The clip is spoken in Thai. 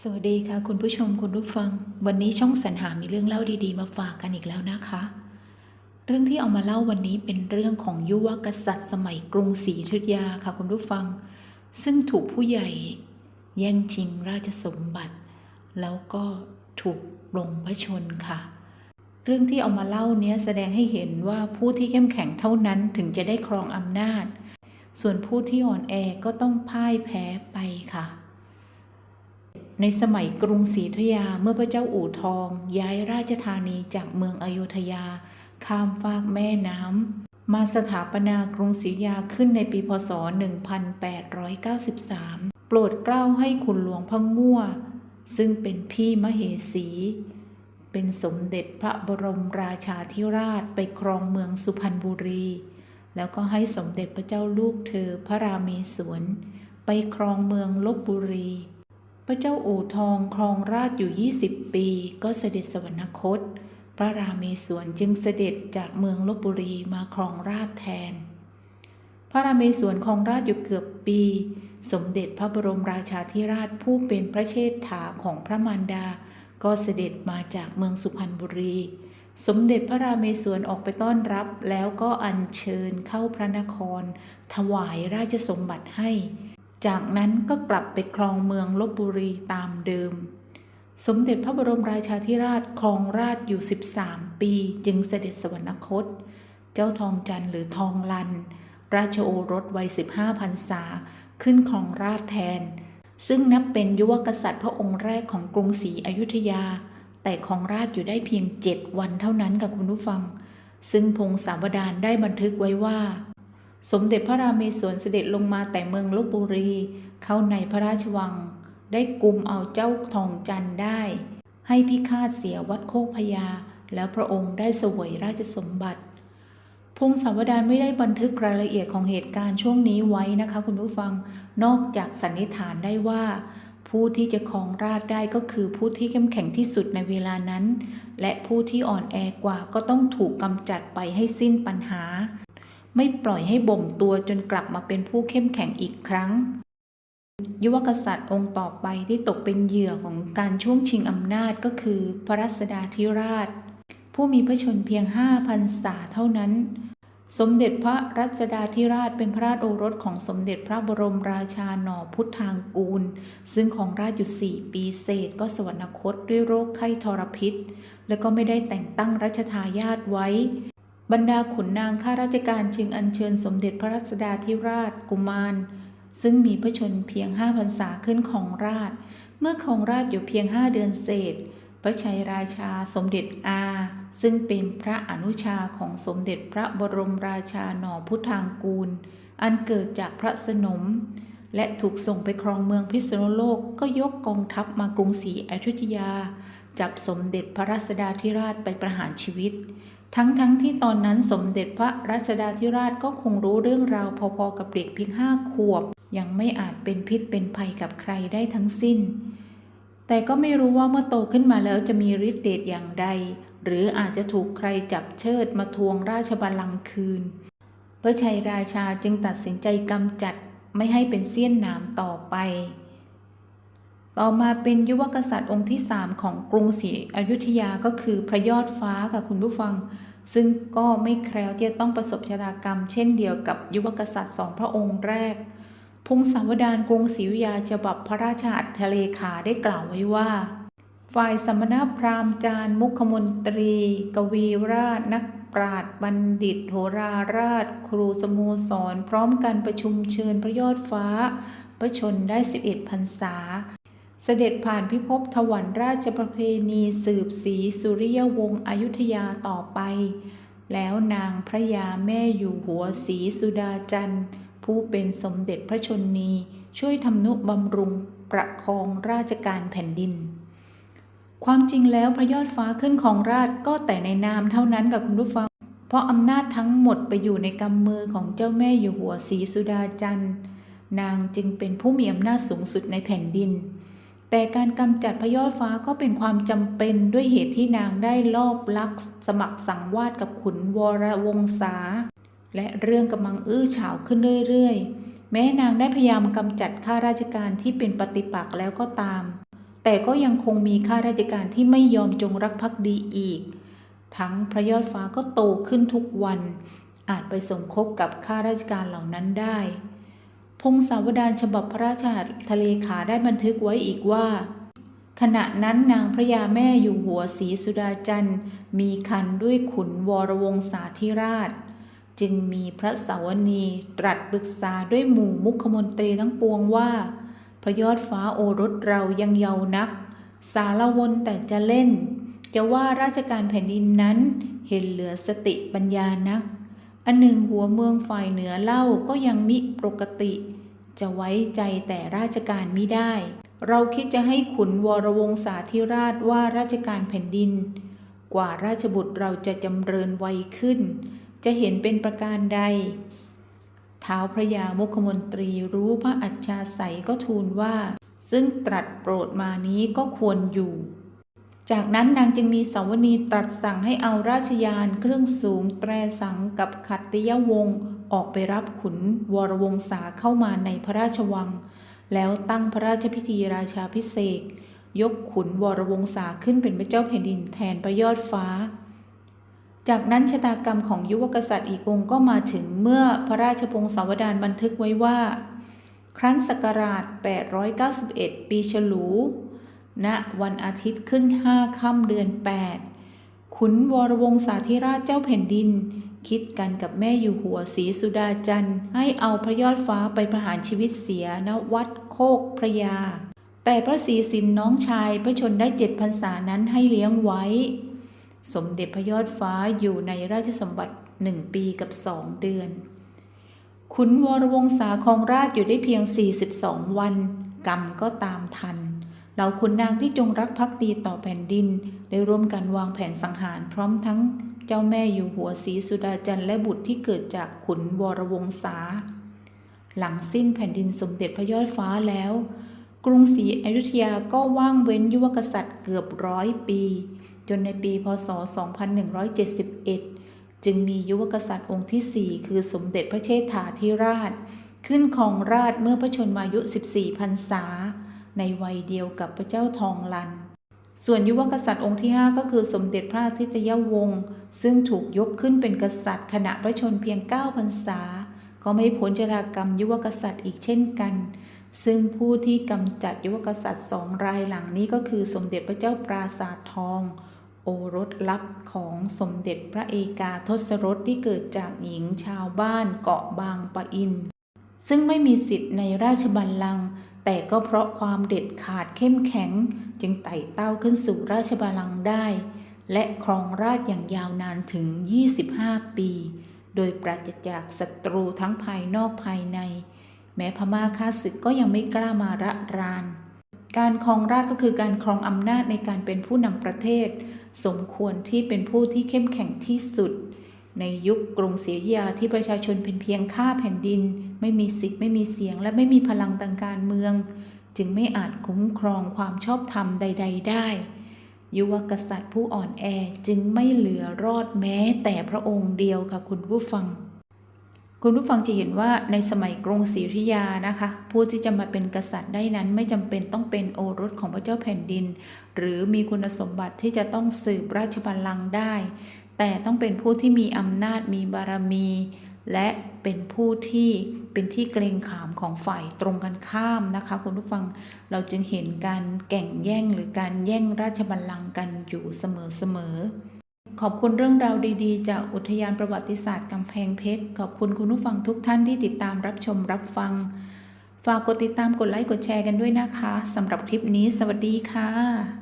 สวัสดีค่ะคุณผู้ชมคุณผู้ฟัง วันนี้ช่องสรรหามีเรื่องเล่าดีๆ มาฝากกันอีกแล้วนะคะ เรื่องที่เอามาเล่าวันนี้เป็นเรื่องของยุวกษัตริย์ สมัยกรุงศรีอยุธยาค่ะคุณผู้ฟัง ซึ่งถูกผู้ใหญ่แย่งชิงราชสมบัติ แล้วก็ถูกลงพระชนค่ะ เรื่องที่เอามาเล่าเนี้ยแสดงให้เห็นว่าผู้ที่เข้มแข็งเท่านั้นถึงจะได้ครองอำนาจ ส่วนผู้ที่อ่อนแอก็ต้องพ่ายแพ้ไปค่ะ ในสมัยกรุงศรีอยุธยาเมื่อพระเจ้าอู่ทอง ย้ายราชธานีจากเมืองอโยธยา ข้ามฟากแม่น้ำมาสถาปนากรุงศรีอยุธยาขึ้นในปีพศ 1893 โปรดเกล้าให้ขุนหลวงพะงั่วซึ่งเป็นพี่มเหสี เป็นสมเด็จพระบรมราชาธิราชไปครองเมืองสุพรรณบุรี แล้วก็ให้สมเด็จพระเจ้าลูกเธอพระราเมศวรไปครองเมืองลบบุรี พระเจ้าอู่ทองครองราชอยู่ 20 ปีก็เสด็จสวรรคต พระราเมศวรจึงเสด็จจากเมืองลบบุรีมาครองราชแทน พระราเมศวรครองราชอยู่เกือบปี สมเด็จพระบรมราชาธิราชผู้เป็นพระเชษฐาของพระมารดา ก็เสด็จมาจากเมืองสุพรรณบุรี สมเด็จพระราเมศวรออกไปต้อนรับแล้วก็อัญเชิญเข้าพระนคร ถวายราชสมบัติให้ จากนั้นก็กลับไปครองเมืองลบบุรีตามเดิม สมเด็จพระบรมราชาธิราชครองราชอยู่ 13 ปีจึงเสด็จสวรรคต เจ้าทองจันทร์หรือทองลัน ราชโอรสวัย 15พรรษาขึ้นครองราชแทน ซึ่งนับเป็นยุวกษัตริย์พระองค์แรกของกรุงศรีอยุธยา แต่ครองราชอยู่ได้เพียง 7 วันเท่านั้นกับคุณผู้ฟัง ซึ่งพงศาวดารได้บันทึกไว้ว่า สมเด็จพระราเมศวรเสด็จลงมาแต่เมืองลบบุรี เข้าในพระราชวัง ได้กุมเอาเจ้าทองจันได้ ให้พิฆาตเสียวัดโคกพญาแล้วพระองค์ได้สวยราชสมบัติ พงศาวดารไม่ได้บันทึกรายละเอียดของเหตุการณ์ช่วงนี้ไว้นะคะคุณผู้ฟังนอกจากสันนิษฐานได้ว่า ผู้ที่จะครองราชได้ก็คือผู้ที่เข้มแข็งที่สุดในเวลานั้น และผู้ที่อ่อนแอกว่าก็ต้องถูกกำจัดไปให้สิ้นปัญหา ไม่ปล่อยให้บ่มตัวจนกลับมาเป็นผู้เข้มแข็งอีกครั้ง ยุวกษัตริย์องค์ต่อไปที่ตกเป็นเหยื่อของการช่วงชิงอำนาจก็คือ พระรัศดาธิราช ผู้มีพระชนเพียงห้าพันษาเท่านั้น สมเด็จพระรัชดาธิราชเป็นพระราชโอรสของสมเด็จพระบรมราชาหน่อพุทธางกูล ซึ่งของราชอยู่สี่ปีเศษก็สวรรคตด้วยโรคไข้ทรพิษ และก็ไม่ได้แต่งตั้งรัชทายาทไว้ บรรดาขุนนางข้าราชการจึงอัญเชิญสมเด็จพระรัศดาธิราชกุมาร ซึ่งมีพระชนเพียงห้าพรรษาขึ้นของราช เมื่อของราชอยู่เพียงห้าเดือนเศษ พระชัยราชาสมเด็จอา ซึ่งเป็นพระอนุชาของสมเด็จพระบรมราชาหนอพุทธางกูล อันเกิดจากพระสนม และถูกส่งไปครองเมืองพิษณุโลกก็ยกกองทัพมากรุงศรีอยุธยา จับสมเด็จพระรัศดาธิราชไปประหารชีวิต ทั้งๆทที่ตอนนั้นสมเด็จพระรัชดาธิราชก็คงรู้เรื่องราวพอๆกับเด็กเพียงห้าขวบ ยังไม่อาจเป็นพิษเป็นภัยกับใครได้ทั้งสิ้น แต่ก็ไม่รู้ว่าเมื่อโตขึ้นมาแล้วจะมีฤทธิ์เดชอย่างใด หรืออาจจะถูกใครจับเชิดมาทวงราชบัลลังก์คืน พระชัยราชาจึงตัดสินใจกำจัดไม่ให้เป็นเสี้ยนหนามต่อไป ต่อมาเป็นยุวกษัตริย์องค์ที่สามของกรุงศรีอยุธยาก็คือพระยอดฟ้าค่ะคุณผู้ฟัง ซึ่งก็ไม่แคล้วที่จะต้องประสบชะตากรรม เช่นเดียวกับยุวกษัตริย์สองพระองค์แรก พงศาวดารกรุงศรีอยุธยาฉบับพระราชอัฏฐเลขาได้กล่าวไว้ว่า ฝ่ายสมณพราหมณ์จารย์มุขมนตรี กวีราชนักปราชญ์บัณฑิตโหราราช ครูสโมสร พร้อมกันประชุมเชิญพระยอดฟ้า ประชนได้ 11พรรษา เสด็จผ่านพิภพถวันราชประเพณีสืบสีสุริยวงศ์อยุธยาต่อไป แล้วนางพระยาแม่อยู่หัวศรีสุดาจันทร์ ผู้เป็นสมเด็จพระชนนี ช่วยทำนุบำรุงประคองราชการแผ่นดิน ความจริงแล้วพระยอดฟ้าขึ้นของราชก็แต่ในนามเท่านั้นกับคุณผู้ฟัง เพราะอำนาจทั้งหมดไปอยู่ในกำมือของเจ้าแม่อยู่หัวศรีสุดาจันทร์ นางจึงเป็นผู้มีอำนาจสูงสุดในแผ่นดิน แต่การกำจัดพยอดฟ้าก็เป็นความจำเป็นด้วยเหตุที่นางได้ลอบลักสมัครสังวาสกับขุนวรวงศาและเรื่องกำลังอื้อฉาวขึ้นเรื่อยๆ แม้นางได้พยายามกำจัดข้าราชการที่เป็นปฏิปักษ์แล้วก็ตาม แต่ก็ยังคงมีข้าราชการที่ไม่ยอมจงรักภักดีอีก ทั้งพระยอดฟ้าก็โตขึ้นทุกวัน อาจไปสมคบกับข้าราชการเหล่านั้นได้ พงศาวดารฉบับพระราชาทะเลขาได้บันทึกไว้อีกว่า ขณะนั้นนางพระยาแม่อยู่หัวศรีสุดาจันทร์มีคันด้วยขุนวรวงศาธิราช จึงมีพระสาวนีตรัสปรึกษาด้วยหมู่มุขมนตรีทั้งปวงว่า พระยอดฟ้าโอรสเรายังเยาว์นัก สารวนแต่จะเล่น จะว่าราชการแผ่นดินนั้นเห็นเหลือสติปัญญานัก อันหนึ่งหัวเมืองฝ่ายเหนือเล่าก็ยังมิปกติ จะไว้ใจแต่ราชการมิได้ เราคิดจะให้ขุนวรวงศาธิราชว่าราชการแผ่นดิน กว่าราชบุตรเราจะจำเริญไวขึ้น จะเห็นเป็นประการใดท้าวพระยามุขมนตรีรู้พระอัจฉาใสก็ทูลว่า ซึ่งตรัสโปรดมานี้ก็ควรอยู่ จากนั้นนางจึงมีสาวนีตรัสสั่งให้เอาราชยานเครื่องสูงแตรสังกับขัตติยวงศ์ออกไปรับขุนวรวงศาเข้ามาในพระราชวัง แล้วตั้งพระราชพิธีราชาพิเศษยกขุนวรวงศาขึ้นเป็นพระเจ้าแผ่นดินแทนพระยอดฟ้า จากนั้นชะตากรรมของยุวกษัตริย์อีกองค์ก็มาถึงเมื่อพระราชพงศาวดารบันทึกไว้ว่า ครั้นศักราช 891 ปีฉลู ณวันอาทิตย์ขึ้นห้าค่ำเดือน 8 ขุนวรวงศาธิราชเจ้าแผ่นดิน คิดกันกับแม่อยู่หัวศรีสุดาจันทร์ให้เอาพระยอดฟ้าไปประหารชีวิตเสียณวัดโคกพระยา แต่พระศรีสินน้องชายพระชนได้เจ็ดพรรษานั้นให้เลี้ยงไว้ สมเด็จพระยอดฟ้าอยู่ในราชสมบัติหนึ่งปีกับสองเดือน ขุนวรวงศาครองราชอยู่ได้เพียง 42 วัน กรรมก็ตามทัน เหล่าขุนนางที่จงรักภักดีต่อแผ่นดิน ได้ร่วมกันวางแผนสังหารพร้อมทั้งเจ้าแม่อยู่หัวศรีสุดาจันทร์และบุตรที่เกิดจากขุนวรวงศาหลังสิ้นแผ่นดินสมเด็จพระยอดฟ้าแล้ว กรุงศรีอยุธยาก็ว่างเว้นยุวกษัตริย์เกือบร้อยปี จนในปีพศ 2171 จึงมียุวกษัตริย์องค์ที่ 4 คือสมเด็จพระเชษฐาธิราช ขึ้นครองราชเมื่อพระชนมายุ 14 พรรษา ในวัยเดียวกับพระเจ้าทองลัน ส่วนยุวกษัตริย์องค์ที่ 5 ก็คือสมเด็จพระอาทิตยวงศ์ซึ่งถูกยกขึ้นเป็นกษัตริย์ขณะพระชนเพียง9พรรษา ก็ไม่พ้นชะตากรรมยุวกษัตริย์อีกเช่นกัน ซึ่งผู้ที่กำจัดยุวกษัตริย์สองรายหลังนี้ก็คือสมเด็จพระเจ้าปราสาททอง โอรสลับของสมเด็จพระเอกาทศรสที่เกิดจากหญิงชาวบ้านเกาะบางปะอิน ซึ่งไม่มีสิทธิ์ในราชบัลลังก์ แต่ก็เพราะความเด็ดขาดเข้มแข็งจึงไต่เต้าขึ้นสู่ราชบัลลังก์ได้ และครองราชอย่างยาวนานถึง 25 ปี โดยปราศจากศัตรูทั้งภายนอกภายใน แม้พม่าข้าศึกก็ยังไม่กล้ามาระราน การครองราชก็คือการครองอำนาจในการเป็นผู้นำประเทศ สมควรที่เป็นผู้ที่เข้มแข็งที่สุด ในยุคกรุงศรีอยุธยาที่ประชาชนเป็นเพียงข้าแผ่นดิน ไม่มีสิทธิ์ไม่มีเสียง และไม่มีพลังทางการเมือง จึงไม่อาจคุ้มครองความชอบธรรมใด ๆ ได้ ยุวกษัตริย์ผู้อ่อนแอจึงไม่เหลือรอดแม้แต่พระองค์เดียวค่ะคุณผู้ฟัง คุณผู้ฟังจะเห็นว่าในสมัยกรุงศรีอยุธยานะคะ ผู้ที่จะมาเป็นกษัตริย์ได้นั้นไม่จำเป็นต้องเป็นโอรสของพระเจ้าแผ่นดิน หรือมีคุณสมบัติที่จะต้องสืบราชบัลลังก์ได้ แต่ต้องเป็นผู้ที่มีอำนาจมีบารมี และเป็นผู้ที่เป็นที่เกรงขามของฝ่ายตรงกันข้ามนะคะคุณผู้ฟังเราจึงเห็นการแก่งแย่งหรือการแย่งราชบัลลังก์กันอยู่เสมอๆขอบคุณเรื่องราวดีๆ จากอุทยานประวัติศาสตร์กำแพงเพชร ขอบคุณคุณผู้ฟังทุกท่านที่ติดตามรับชมรับฟัง ฝากกดติดตามกดไลค์กดแชร์กันด้วยนะคะสำหรับคลิปนี้ สวัสดีค่ะ